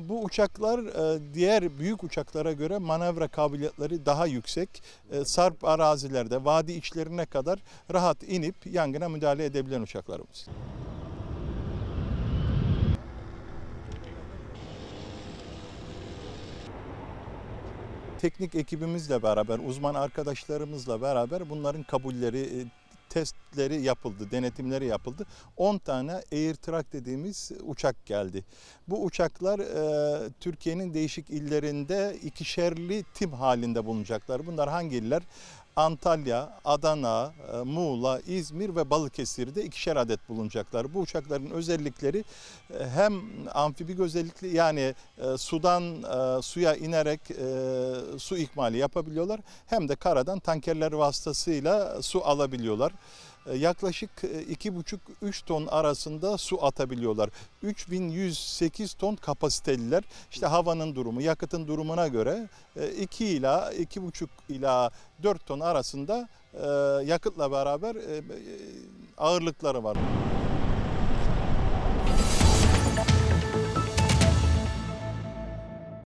Bu uçaklar e, diğer büyük uçaklara göre manevra kabiliyetleri daha yüksek. E, Sarp arazilerde, vadi içlerine kadar rahat inip yangına müdahale edebilen uçaklarımız. teknik ekibimizle beraber, uzman arkadaşlarımızla beraber bunların kabulleri, e, testleri yapıldı, denetimleri yapıldı. 10 tane Air Truck dediğimiz uçak geldi. Bu uçaklar e, Türkiye'nin değişik illerinde ikişerli tim halinde bulunacaklar. Bunlar hangi iller? Antalya, Adana, e, Muğla, İzmir ve Balıkesir'de ikişer adet bulunacaklar. Bu uçakların özellikleri e, hem amfibik özellikli yani e, sudan suya inerek su ikmali yapabiliyorlar hem de karadan tankerler vasıtasıyla su alabiliyorlar. E, Yaklaşık e, 2,5-3 ton arasında su atabiliyorlar. 3108 ton kapasiteliler. İşte havanın durumu, yakıtın durumuna göre 2 ila 2,5 ila 4 ton arasında e, yakıtla beraber e, e, ağırlıkları var.